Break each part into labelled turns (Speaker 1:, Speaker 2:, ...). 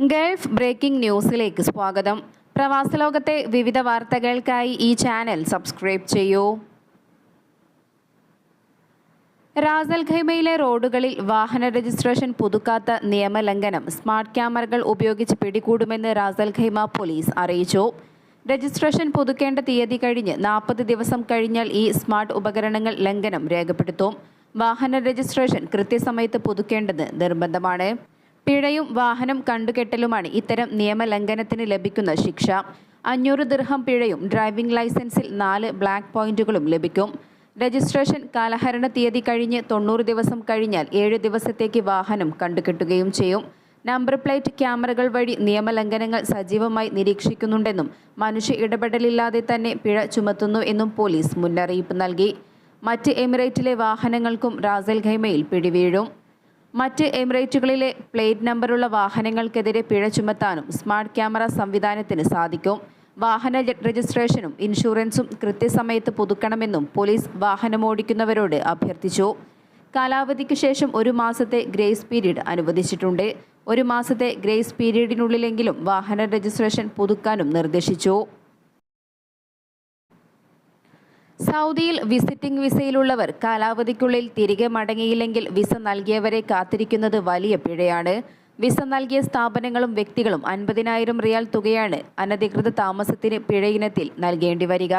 Speaker 1: Gulf breaking ന്യൂസിലേക്ക് സ്വാഗതം. പ്രവാസലോകത്തെ വിവിധ വാർത്തകൾക്കായി ഈ ചാനൽ സബ്സ്ക്രൈബ് ചെയ്യൂ. റാസൽ ഖൈമയിലെ റോഡുകളിൽ വാഹന രജിസ്ട്രേഷൻ പുതുക്കാത്ത നിയമലംഘനം. സ്മാർട്ട് ക്യാമറകൾ ഉപയോഗിച്ച് പിടികൂടുമെന്ന് റാസൽ ഖൈമ പോലീസ് അറിയിച്ചു. രജിസ്ട്രേഷൻ പുതുക്കേണ്ട തീയതി കഴിഞ്ഞ് നാൽപ്പത് ദിവസം കഴിഞ്ഞാൽ ഈ സ്മാർട്ട് ഉപകരണങ്ങൾ ലംഘനം രേഖപ്പെടുത്തും. വാഹന രജിസ്ട്രേഷൻ കൃത്യസമയത്ത് പുതുക്കേണ്ടത് നിർബന്ധമാണ്. പിഴയും വാഹനം കണ്ടുകെട്ടലുമാണ് ഇത്തരം നിയമലംഘനത്തിന് ലഭിക്കുന്ന ശിക്ഷ. അഞ്ഞൂറ് ദിർഹം പിഴയും ഡ്രൈവിംഗ് ലൈസൻസിൽ നാല് ബ്ലാക്ക് പോയിന്റുകളും ലഭിക്കും. രജിസ്ട്രേഷൻ കാലഹരണ തീയതി കഴിഞ്ഞ് തൊണ്ണൂറ് ദിവസം കഴിഞ്ഞാൽ ഏഴ് ദിവസത്തേക്ക് വാഹനം കണ്ടുകെട്ടുകയും ചെയ്യും. നമ്പർ പ്ലേറ്റ് ക്യാമറകൾ വഴി നിയമലംഘനങ്ങൾ സജീവമായി നിരീക്ഷിക്കുന്നുണ്ടെന്നും മനുഷ്യ ഇടപെടലില്ലാതെ തന്നെ പിഴ ചുമത്തുന്നു എന്നും പോലീസ് മുന്നറിയിപ്പ് നൽകി. മറ്റ് എമിറേറ്റിലെ വാഹനങ്ങൾക്കും റാസൽ ഖൈമയിൽ പിടിവീഴും. മറ്റ് എമിറേറ്റുകളിലെ പ്ലേറ്റ് നമ്പറുള്ള വാഹനങ്ങൾക്കെതിരെ പിഴ ചുമത്താനും സ്മാർട്ട് ക്യാമറ സംവിധാനത്തിന് സാധിക്കും. വാഹന രജിസ്ട്രേഷനും ഇൻഷുറൻസും കൃത്യസമയത്ത് പുതുക്കണമെന്നും പോലീസ് വാഹനമോടിക്കുന്നവരോട് അഭ്യർത്ഥിച്ചു. കാലാവധിക്ക് ശേഷം ഒരു മാസത്തെ ഗ്രേസ് പീരീഡ് അനുവദിച്ചിട്ടുണ്ട്. ഒരു മാസത്തെ ഗ്രേസ് പീരീഡിനുള്ളിലെങ്കിലും വാഹന രജിസ്ട്രേഷൻ പുതുക്കാനും നിർദ്ദേശിച്ചു. സൗദിയിൽ വിസിറ്റിംഗ് വിസയിലുള്ളവർ കാലാവധിക്കുള്ളിൽ തിരികെ മടങ്ങിയില്ലെങ്കിൽ വിസ നൽകിയവരെ കാത്തിരിക്കുന്നത് വലിയ പിഴയാണ്. വിസ നൽകിയ സ്ഥാപനങ്ങളും വ്യക്തികളും അൻപതിനായിരം റിയാൽ തുകയാണ് അനധികൃത താമസത്തിന് പിഴയിനത്തിൽ നൽകേണ്ടി വരിക.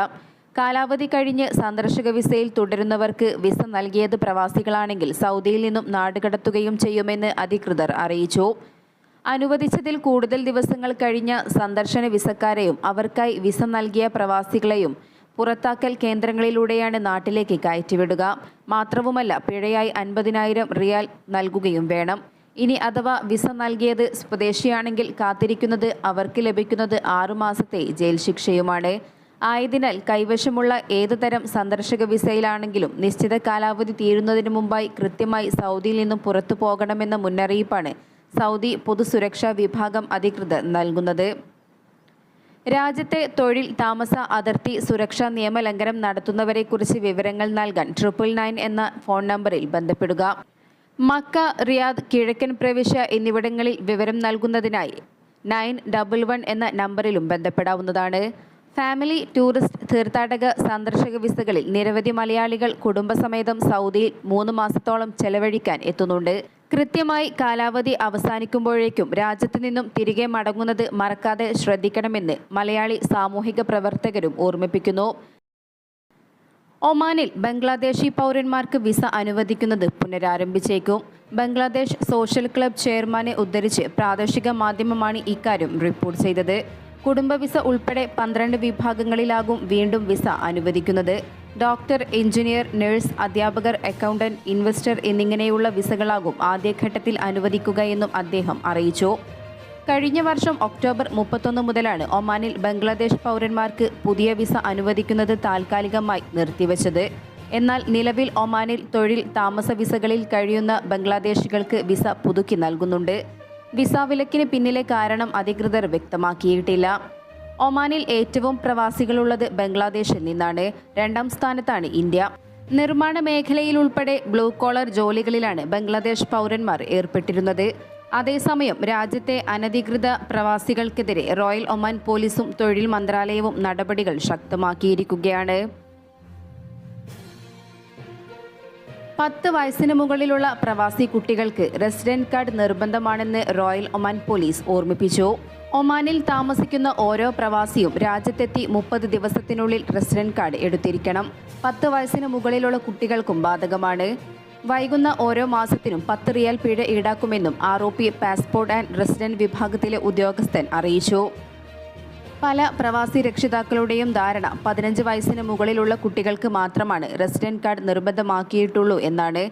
Speaker 1: കാലാവധി കഴിഞ്ഞ് സന്ദർശക വിസയിൽ തുടരുന്നവർക്ക് വിസ നൽകിയത് പ്രവാസികളാണെങ്കിൽ സൗദിയിൽ നിന്നും നാടുകടത്തുകയും ചെയ്യുമെന്ന് അധികൃതർ അറിയിച്ചു. അനുവദിച്ചതിൽ കൂടുതൽ ദിവസങ്ങൾ കഴിഞ്ഞ സന്ദർശന വിസക്കാരെയും അവർക്കായി വിസ നൽകിയ പ്രവാസികളെയും പുറത്താക്കൽ കേന്ദ്രങ്ങളിലൂടെയാണ് നാട്ടിലേക്ക് കയറ്റിവിടുക. മാത്രവുമല്ല പിഴയായി അൻപതിനായിരം റിയാൽ നൽകുകയും വേണം. ഇനി അഥവാ വിസ നൽകിയത് സ്വദേശിയാണെങ്കിൽ കാത്തിരിക്കുന്നത് അവർക്ക് ലഭിക്കുന്നത് ആറുമാസത്തെ ജയിൽ ശിക്ഷയുമാണ്. ആയതിനാൽ കൈവശമുള്ള ഏതുതരം സന്ദർശക വിസയിലാണെങ്കിലും നിശ്ചിത കാലാവധി തീരുന്നതിന് മുമ്പായി കൃത്യമായി സൗദിയിൽ നിന്നും പുറത്തു പോകണമെന്ന മുന്നറിയിപ്പാണ് സൗദി പൊതുസുരക്ഷാ വിഭാഗം അധികൃതർ നൽകുന്നത്. രാജ്യത്തെ തൊഴിൽ താമസ അതിർത്തി സുരക്ഷാ നിയമലംഘനം നടത്തുന്നവരെക്കുറിച്ച് വിവരങ്ങൾ നൽകാൻ ട്രിപ്പിൾ നയൻ എന്ന ഫോൺ നമ്പറിൽ ബന്ധപ്പെടുക. മക്ക റിയാദ് കിഴക്കൻ പ്രവിശ്യ എന്നിവിടങ്ങളിൽ വിവരം നൽകുന്നതിനായി നയൻ ഡബിൾ വൺ എന്ന നമ്പറിലും ബന്ധപ്പെടാവുന്നതാണ്. ഫാമിലി ടൂറിസ്റ്റ് തീർത്ഥാടക സന്ദർശക വിസകളിൽ നിരവധി മലയാളികൾ കുടുംബസമേതം സൗദിയിൽ മൂന്ന് മാസത്തോളം ചെലവഴിക്കാൻ എത്തുന്നുണ്ട്. കൃത്യമായി കാലാവധി അവസാനിക്കുമ്പോഴേക്കും രാജ്യത്തു നിന്നും തിരികെ മടങ്ങുന്നത് മറക്കാതെ ശ്രദ്ധിക്കണമെന്ന് മലയാളി സാമൂഹിക പ്രവർത്തകരും ഓർമ്മിപ്പിക്കുന്നു. ഒമാനിൽ ബംഗ്ലാദേശി പൗരന്മാർക്ക് വിസ അനുവദിക്കുന്നത് പുനരാരംഭിച്ചേക്കും. ബംഗ്ലാദേശ് സോഷ്യൽ ക്ലബ് ചെയർമാനെ ഉദ്ധരിച്ച് പ്രാദേശിക മാധ്യമമാണ് ഇക്കാര്യം റിപ്പോർട്ട് ചെയ്തത്. കുടുംബ വിസ ഉൾപ്പെടെ പന്ത്രണ്ട് വിഭാഗങ്ങളിലാകും വീണ്ടും വിസ അനുവദിക്കുന്നത്. ഡോക്ടർ എഞ്ചിനീയർ നഴ്സ് അധ്യാപകർ അക്കൗണ്ടന്റ് ഇൻവെസ്റ്റർ എന്നിങ്ങനെയുള്ള വിസകളാകും ആദ്യഘട്ടത്തിൽ അനുവദിക്കുക എന്നും അദ്ദേഹം അറിയിച്ചു. കഴിഞ്ഞ വർഷം ഒക്ടോബർ മുപ്പത്തൊന്ന് മുതലാണ് ഒമാനിൽ ബംഗ്ലാദേശ് പൗരന്മാർക്ക് പുതിയ വിസ അനുവദിക്കുന്നത് താൽക്കാലികമായി നിർത്തിവച്ചത്. എന്നാൽ നിലവിൽ ഒമാനിൽ തൊഴിൽ താമസ വിസകളിൽ കഴിയുന്ന ബംഗ്ലാദേശികൾക്ക് വിസ പുതുക്കി നൽകുന്നുണ്ട്. വിസ വിലക്കിന് പിന്നിലെ കാരണം അധികൃതർ വ്യക്തമാക്കിയിട്ടില്ല. ഒമാനിൽ ഏറ്റവും പ്രവാസികളുള്ളത് ബംഗ്ലാദേശിൽ നിന്നാണ് രണ്ടാം സ്ഥാനത്താണ് ഇന്ത്യ. നിർമ്മാണ മേഖലയിൽ ഉൾപ്പെടെ ബ്ലൂ കോളർ ജോലികളിലാണ് ബംഗ്ലാദേശ് പൗരന്മാർ ഏർപ്പെട്ടിരുന്നത്. അതേസമയം രാജ്യത്തെ അനധികൃത പ്രവാസികൾക്കെതിരെ റോയൽ ഒമാൻ പോലീസും തൊഴിൽ മന്ത്രാലയവും നടപടികൾ ശക്തമാക്കിയിരിക്കുകയാണ്. പത്ത് വയസ്സിന് മുകളിലുള്ള പ്രവാസി കുട്ടികൾക്ക് റെസിഡന്റ് കാർഡ് നിർബന്ധമാണെന്ന് റോയൽ ഒമാൻ പോലീസ് ഓർമ്മിപ്പിച്ചു. ഒമാനിൽ താമസിക്കുന്ന ഓരോ പ്രവാസിയും രാജ്യത്തെത്തി മുപ്പത് ദിവസത്തിനുള്ളിൽ റെസിഡന്റ് കാർഡ് എടുത്തിരിക്കണം. പത്ത് വയസ്സിന് മുകളിലുള്ള കുട്ടികൾക്കും ബാധകമാണ്. വൈകുന്ന ഓരോ മാസത്തിനും പത്ത് റിയാൽ പിഴ ഈടാക്കുമെന്നും R O P passport and resident വിഭാഗത്തിലെ ഉദ്യോഗസ്ഥൻ അറിയിച്ചു. പല പ്രവാസി രക്ഷിതാക്കളുടെയും ധാരണ പതിനഞ്ച് വയസ്സിന് മുകളിലുള്ള കുട്ടികൾക്ക് മാത്രമാണ് റെസിഡന്റ് കാർഡ് നിർബന്ധമാക്കിയിട്ടുള്ളൂ എന്നാണ്.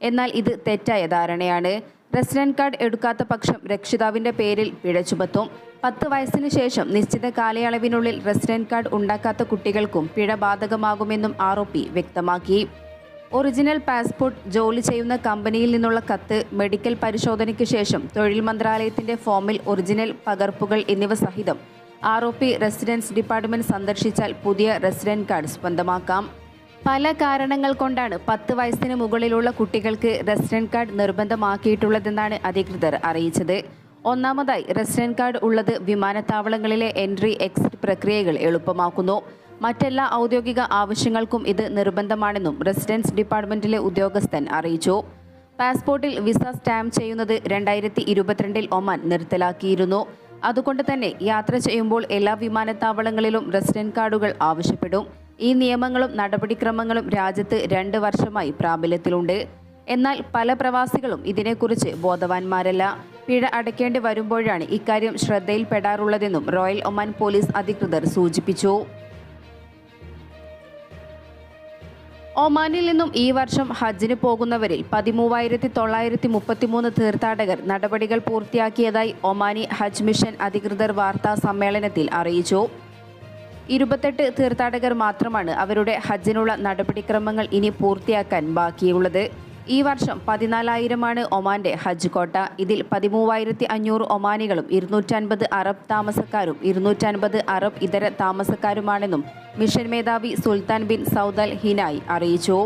Speaker 1: എന്നാൽ ഇത് തെറ്റായ ധാരണയാണ്. റെസിഡന്റ് കാർഡ് എടുക്കാത്ത പക്ഷം രക്ഷിതാവിന്റെ പേരിൽ പിഴ ചുമത്തും. പത്ത് വയസ്സിന് ശേഷം നിശ്ചിത കാലയളവിനുള്ളിൽ റെസിഡന്റ് കാർഡ് ഉണ്ടാക്കാത്ത കുട്ടികൾക്കും പിഴ ബാധകമാകുമെന്നും ആർ വ്യക്തമാക്കി. ഒറിജിനൽ പാസ്പോർട്ട് ജോലി ചെയ്യുന്ന കമ്പനിയിൽ നിന്നുള്ള കത്ത് മെഡിക്കൽ പരിശോധനയ്ക്ക് ശേഷം തൊഴിൽ മന്ത്രാലയത്തിന്റെ ഫോമിൽ ഒറിജിനൽ പകർപ്പുകൾ എന്നിവ സഹിതം R O P residence department സന്ദർശിച്ചാൽ പുതിയ റെസിഡന്റ് കാർഡ് സ്വന്തമാക്കാം. പല കാരണങ്ങൾ കൊണ്ടാണ് പത്ത് വയസ്സിന് മുകളിലുള്ള കുട്ടികൾക്ക് റെസിഡന്റ് കാർഡ് നിർബന്ധമാക്കിയിട്ടുള്ളതെന്നാണ് അധികൃതർ അറിയിച്ചത്. ഒന്നാമതായി റെസിഡന്റ് കാർഡ് ഉള്ളത് വിമാനത്താവളങ്ങളിലെ എൻട്രി എക്സിറ്റ് പ്രക്രിയകൾ എളുപ്പമാക്കുന്നു. മറ്റെല്ലാ ഔദ്യോഗിക ആവശ്യങ്ങൾക്കും ഇത് നിർബന്ധമാണെന്നും റെസിഡൻസ് ഡിപ്പാർട്ട്മെന്റിലെ ഉദ്യോഗസ്ഥൻ അറിയിച്ചു. പാസ്പോർട്ടിൽ വിസ സ്റ്റാമ്പ് ചെയ്യുന്നത് രണ്ടായിരത്തി ഇരുപത്തിരണ്ടിൽ ഒമാൻ നിർത്തലാക്കിയിരുന്നു. അതുകൊണ്ട് തന്നെ യാത്ര ചെയ്യുമ്പോൾ എല്ലാ വിമാനത്താവളങ്ങളിലും റെസിഡന്റ് കാർഡുകൾ ആവശ്യപ്പെടും. ഈ നിയമങ്ങളും നടപടിക്രമങ്ങളും രാജ്യത്ത് രണ്ട് വർഷമായി പ്രാബല്യത്തിലുണ്ട്. എന്നാൽ പല പ്രവാസികളും ഇതിനെക്കുറിച്ച് ബോധവാന്മാരല്ല. പിഴ അടയ്ക്കേണ്ടി വരുമ്പോഴാണ് ഇക്കാര്യം ശ്രദ്ധയിൽപ്പെടാറുള്ളതെന്നും റോയൽ ഒമാൻ പോലീസ് അധികൃതർ സൂചിപ്പിച്ചു. ഒമാനിൽ നിന്നും ഈ വർഷം ഹജ്ജിന് പോകുന്നവരിൽ പതിമൂവായിരത്തി തൊള്ളായിരത്തി മുപ്പത്തിമൂന്ന് തീർത്ഥാടകർ നടപടികൾ പൂർത്തിയാക്കിയതായി ഒമാനി ഹജ്ജ് മിഷൻ അധികൃതർ വാർത്താ സമ്മേളനത്തിൽ അറിയിച്ചു. ഇരുപത്തെട്ട് തീർത്ഥാടകർ മാത്രമാണ് അവരുടെ ഹജ്ജിനുള്ള നടപടിക്രമങ്ങൾ ഇനി പൂർത്തിയാക്കാൻ ബാക്കിയുള്ളത്. ഈ വർഷം പതിനാലായിരമാണ് ഒമാന്റെ ഹജ്ജ് കോട്ട. ഇതിൽ പതിമൂവായിരത്തി അഞ്ഞൂറ് ഒമാനികളും ഇരുന്നൂറ്റൻപത് അറബ് താമസക്കാരും ഇരുന്നൂറ്റൻപത് അറബ് ഇതര താമസക്കാരുമാണെന്നും മിഷൻ മേധാവി സുൽത്താൻ ബിൻ സൗദൽ ഹിനായി അറിയിച്ചു.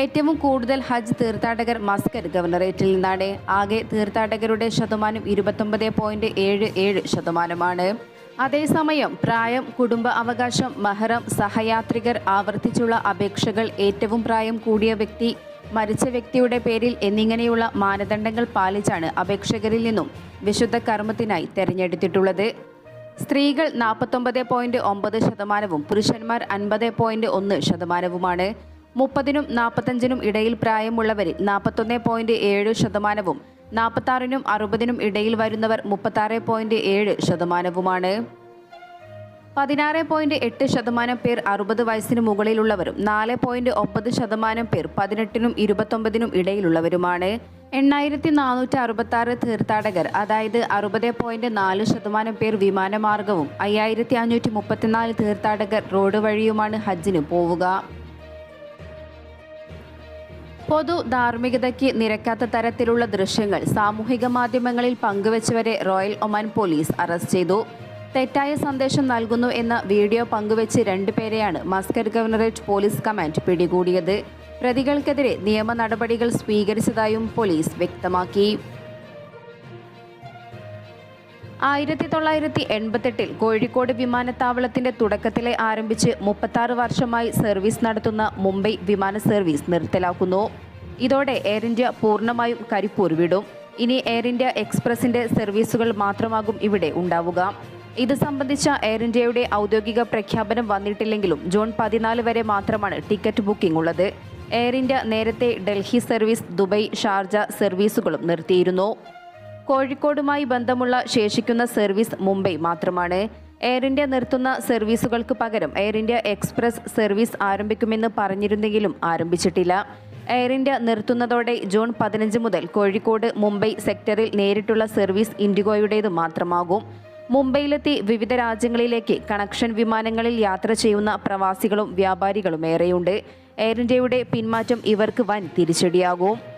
Speaker 1: ഏറ്റവും കൂടുതൽ ഹജ്ജ് തീർത്ഥാടകർ മസ്കർ ഗവർണറേറ്റിൽ നിന്നാണ്. ആകെ തീർത്ഥാടകരുടെ ശതമാനം ഇരുപത്തൊമ്പത് പോയിന്റ് ഏഴ് ഏഴ് ശതമാനമാണ്. അതേസമയം പ്രായം കുടുംബ അവകാശം മഹറം സഹയാത്രികർ ആവർത്തിച്ചുള്ള അപേക്ഷകൾ ഏറ്റവും പ്രായം കൂടിയ വ്യക്തി മരിച്ച വ്യക്തിയുടെ പേരിൽ എന്നിങ്ങനെയുള്ള മാനദണ്ഡങ്ങൾ പാലിച്ചാണ് അപേക്ഷകരിൽ നിന്നും വിശുദ്ധ കർമ്മത്തിനായി തെരഞ്ഞെടുത്തിട്ടുള്ളത്. സ്ത്രീകൾ നാൽപ്പത്തൊമ്പത് പോയിന്റ് ഒമ്പത് ശതമാനവും പുരുഷന്മാർ അൻപത് പോയിന്റ് ഒന്ന് ശതമാനവുമാണ്. മുപ്പതിനും നാൽപ്പത്തഞ്ചിനും ഇടയിൽ പ്രായമുള്ളവരിൽ നാൽപ്പത്തൊന്ന് പോയിന്റ് ഏഴ് ശതമാനവും നാൽപ്പത്താറിനും അറുപതിനും ഇടയിൽ വരുന്നവർ മുപ്പത്താറ് പോയിന്റ് ഏഴ് ശതമാനവുമാണ്. പതിനാറ് പോയിന്റ് എട്ട് ശതമാനം പേർ അറുപത് വയസ്സിന് മുകളിലുള്ളവരും നാല് പോയിന്റ് ഒമ്പത് ശതമാനം പേർ പതിനെട്ടിനും ഇരുപത്തൊമ്പതിനും ഇടയിലുള്ളവരുമാണ്. എണ്ണായിരത്തി നാനൂറ്റി അറുപത്തി ആറ് തീർത്ഥാടകർ അതായത് അറുപത് പോയിന്റ് നാല് ശതമാനം പേർ വിമാനമാർഗവും അയ്യായിരത്തി അഞ്ഞൂറ്റി മുപ്പത്തിനാല് തീർത്ഥാടകർ റോഡ് വഴിയുമാണ് ഹജ്ജിന് പോവുക. പൊതു ധാർമ്മികതയ്ക്ക് നിരക്കാത്ത തരത്തിലുള്ള ദൃശ്യങ്ങൾ സാമൂഹിക മാധ്യമങ്ങളിൽ പങ്കുവച്ചവരെ റോയൽ ഒമാൻ പോലീസ് അറസ്റ്റ് ചെയ്തു. തെറ്റായ സന്ദേശം നൽകുന്നു എന്ന വീഡിയോ പങ്കുവച്ച് രണ്ടുപേരെയാണ് മസ്കറ്റ് ഗവർണറേറ്റ് പോലീസ് കമാൻഡ് പിടികൂടിയത്. പ്രതികൾക്കെതിരെ നിയമ നടപടികൾ സ്വീകരിച്ചതായും പോലീസ് വ്യക്തമാക്കി. ആയിരത്തി തൊള്ളായിരത്തി എൺപത്തെട്ടിൽ കോഴിക്കോട് വിമാനത്താവളത്തിന്റെ തുടക്കത്തിലെ ആരംഭിച്ച് മുപ്പത്താറ് വർഷമായി സർവീസ് നടത്തുന്ന മുംബൈ വിമാന സർവീസ് നിർത്തലാക്കുന്നു. ഇതോടെ എയർ ഇന്ത്യ പൂർണമായും കരിപ്പൂർ വിടും. ഇനി എയർ ഇന്ത്യ എക്സ്പ്രസിന്റെ സർവീസുകൾ മാത്രമാകും ഇവിടെ ഉണ്ടാവുക. ഇത് സംബന്ധിച്ച എയർ ഇന്ത്യയുടെ ഔദ്യോഗിക പ്രഖ്യാപനം വന്നിട്ടില്ലെങ്കിലും ജൂൺ പതിനാല് വരെ മാത്രമാണ് ടിക്കറ്റ് ബുക്കിംഗ് ഉള്ളത്. എയർ ഇന്ത്യ നേരത്തെ ഡൽഹി സർവീസ് ദുബൈ ഷാർജ സർവീസുകളും നിർത്തിയിരുന്നു. കോഴിക്കോടുമായി ബന്ധമുള്ള ശേഷിക്കുന്ന സർവീസ് മുംബൈ മാത്രമാണ്. എയർ ഇന്ത്യ നിർത്തുന്ന സർവീസുകൾക്ക് പകരം എയർ ഇന്ത്യ എക്സ്പ്രസ് സർവീസ് ആരംഭിക്കുമെന്ന് പറഞ്ഞിരുന്നെങ്കിലും ആരംഭിച്ചിട്ടില്ല. എയർ ഇന്ത്യ നിർത്തുന്നതോടെ ജൂൺ പതിനഞ്ച് മുതൽ കോഴിക്കോട് മുംബൈ സെക്ടറിൽ നേരിട്ടുള്ള സർവീസ് ഇൻഡിഗോയുടേത് മാത്രമാകും. മുംബൈയിലെത്തി വിവിധ രാജ്യങ്ങളിലേക്ക് കണക്ഷൻ വിമാനങ്ങളിൽ യാത്ര ചെയ്യുന്ന പ്രവാസികളും വ്യാപാരികളും ഏറെയുണ്ട്. എയർ ഇന്ത്യയുടെ പിന്മാറ്റം ഇവർക്ക് വൻ തിരിച്ചടിയാകും.